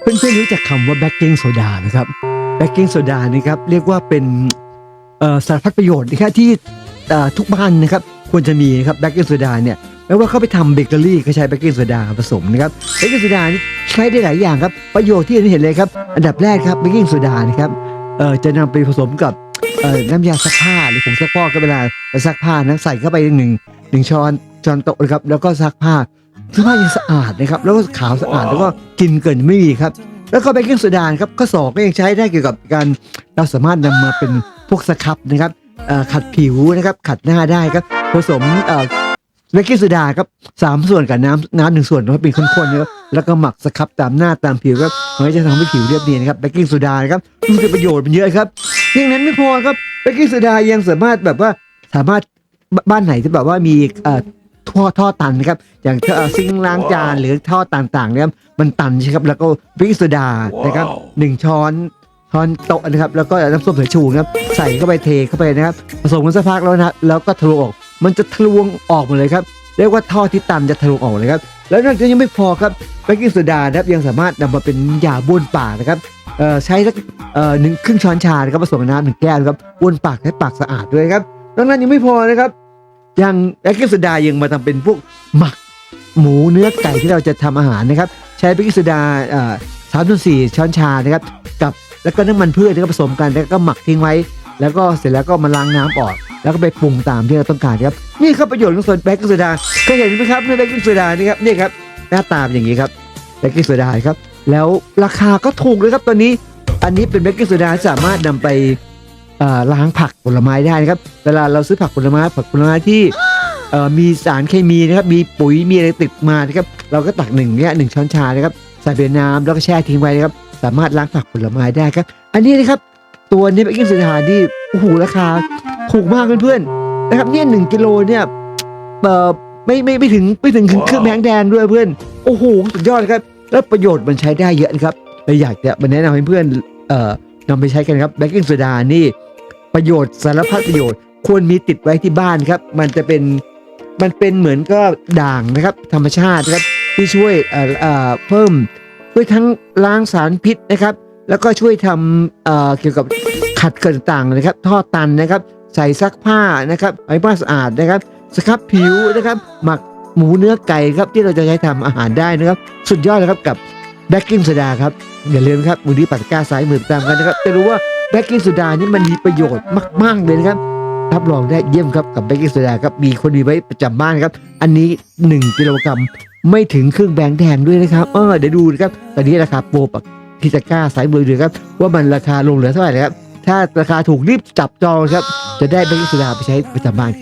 เพื่อนๆรู้จักคำว่าแบ k กิ้งโซดาไหมครับแบ k กิ้งโซดานี่ครับเรียกว่าเป็นสารพัดประโยชน์นะครับที่ทุกบ้านนะครับควรจะมีนะครับแบ k กิ้งโซดาเนี่ยไม่ว่าเขาไปทำเบเกอรี่ก็ใช้แบ k กิ้งโซดาผสมนะครับแบ k กิ้งโซดานี่ใช้ได้หลายอย่างครับประโยชน์ที่เราเห็นเลยครับอันดับแรกครับแบ k กิ้งโซดานะครับจะนำไปผสมกับน้ำยาซักผ้าหรือผงซักฟอกก็เวลาเราซักผ้านะใส่เข้าไปหนึ่งหนึ่งช้อนช้อนโต๊ะนะครับแล้วก็ซักผ้า เสื้อผ้ายังสะอาดนะครับแล้วก็ขาวสะอาดแล้วก็กลินเกินไม่มีครับ แล้วก็เบกกิ้งโซดาครับข้อสองก็ยังใช้ได้เกี่ยวกับการเราสามารถนำมาเป็นพวกสครับนะครับเอ่อขัดผิวนะครับขัดหน้าได้ครับผสมเอ่อเบกกิ้งโซดาครับสามส่วนกับน้ำน้ำหนึ่งส่วนนะครับเป็นข้นๆนะครับแล้วก็หมักสครับตามหน้าตามผิวครับมันก็จะทำให้ผิวเรียบเนียนครับเบกกิ้งโซดานะครับมีประโยชน์มันเยอะครับเพียงนั้นไม่พอครับเบกกิ้งโซดายังสามารถแบบว่าสามารถบบ้านไหนที่แบบว่ามีเอ่อ ท่อท่อตันนะครับอย่างเอ่อซิงค์ล้างจานหรือท่อต่างๆเนี่ยมันตันใช่ครับแล้วก็วิกโซดานะครับหนึ่งช้อนช้อนโต๊ะนะครับแล้วก็น้ำส้มสายชูนะครับใส่เข้าไปเทเข้าไปนะครับผสมกันสักพักแล้วนะครับแล้วก็ทะลวงออกมันจะทะลวงออกหมดเลยครับเรียกว่าท่อที่ตันจะทะลวงออกเลยครับแล้วนอกจากนี้ยังไม่พอครับเบกกิ้งโซดานะครับยังสามารถนำมาเป็นยาบ้วนปากนะครับเอ่อใช้สักเอ่อหนึ่งครึ่งช้อนชานะครับผสมกับน้ำหนึ่งแก้วนะครับบ้วนปากให้ปากสะอาดด้วยครับนอกนั้นยังไม่พอนะครับ ยังแบกกิ้งโซดายังมาทำเป็นพวกหมักหมูเนื้อไก่ที่เราจะทำอาหารนะครับ ใช้เบกกิ้งโซดาสามส่วนสี่ช้อนชานะครับ กับแล้วก็น้ำมันพืชที่ผสมกันแล้วก็หมักทิ้งไว้ แล้วก็เสร็จแล้วก็มาล้างน้ำออก แล้วก็ไปปรุงตามที่เราต้องการครับนี่ครับประโยชน์ของโซนเบกกิ้งโซดาเคยเห็นไหมครับในเบกกิ้งโซดานี่ครับนี่ครับหน้าตาเป็นอย่างนี้ครับเบกกิ้งโซดาครับแล้วราคาก็ถูกเลยครับตอนนี้อันนี้เป็นเบกกิ้งโซดาสามารถนำไป ล้างผักผลไม้ได้นะครับ เวลาเราซื้อผักผลไม้ผักผลไม้ที่เอ่อมีสารเคมีนะครับมีปุ๋ยมีอะไรติดมานะครับเราก็ตักหนึ่งเนี่ยหนึ่งช้อนชานะครับใส่ไปในน้ำแล้วก็แช่ทิ้งไว้นะครับสามารถล้างผักผลไม้ได้ครับ อันนี้นะครับตัวนี้เป็นกิ้งสุดาที่โอ้โหราคาถูกมากเพื่อนๆนะครับเนี่ยหนึ่งกิโลเนี่ยเอ่อไม่ไม่ไม่ถึงไม่ถึงเครื่องแบงแดงด้วยเพื่อนโอ้โหสุดยอดครับ แล้วประโยชน์มันใช้ได้เยอะนะครับเลยอยากจะมาแนะนำให้เพื่อนเอ่อนำไปใช้กันครับเบกกิ้งโซดานี่ ประโยชน์สารพัดประโยชน์ ควรมีติดไว้ที่บ้านครับ มันจะเป็นมันเป็นเหมือนก็ด่างนะครับ ธรรมชาตินะครับที่ช่วยเอ่อเอ่อเพิ่มช่วยทั้งล้างสารพิษนะครับ แล้วก็ช่วยทำเอ่อเกี่ยวกับขัดเกิดต่างนะครับ ท่อตันนะครับ ใส่ซักผ้านะครับไอ้ผ้าสะอาดนะครับสครับผิวนะครับ หมักหมูเนื้อไก่ครับที่เราจะใช้ทำอาหารได้นะครับ สุดยอดเลยครับกับแบกกิ้งโซดาครับ อย่าลืมครับมือนี้ปัดก้าซ้ายมือตามกันนะครับ จะรู้ว่า แบกกิ้งโซดานี่มันมีประโยชน์มาก ๆ เลยนะครับรับรองได้เยี่ยมครับกับแบกกิ้งโซดาครับมีคนมีไว้ประจำบ้านครับ อันนี้ 1กิโลกรัมไม่ถึงครึ่งแบงค์แดงด้วยนะครับเออเดี๋ยวดูนะครับตอนนี้ราคาโปรปักพิซาก้าสายเบอร์เดือครับ ว่ามันราคาลงเหลือเท่าไหร่นะครับถ้าราคาถูกรีบจับจองครับ จะได้แบกกิ้งโซดาไปใช้ประจำบ้านครับ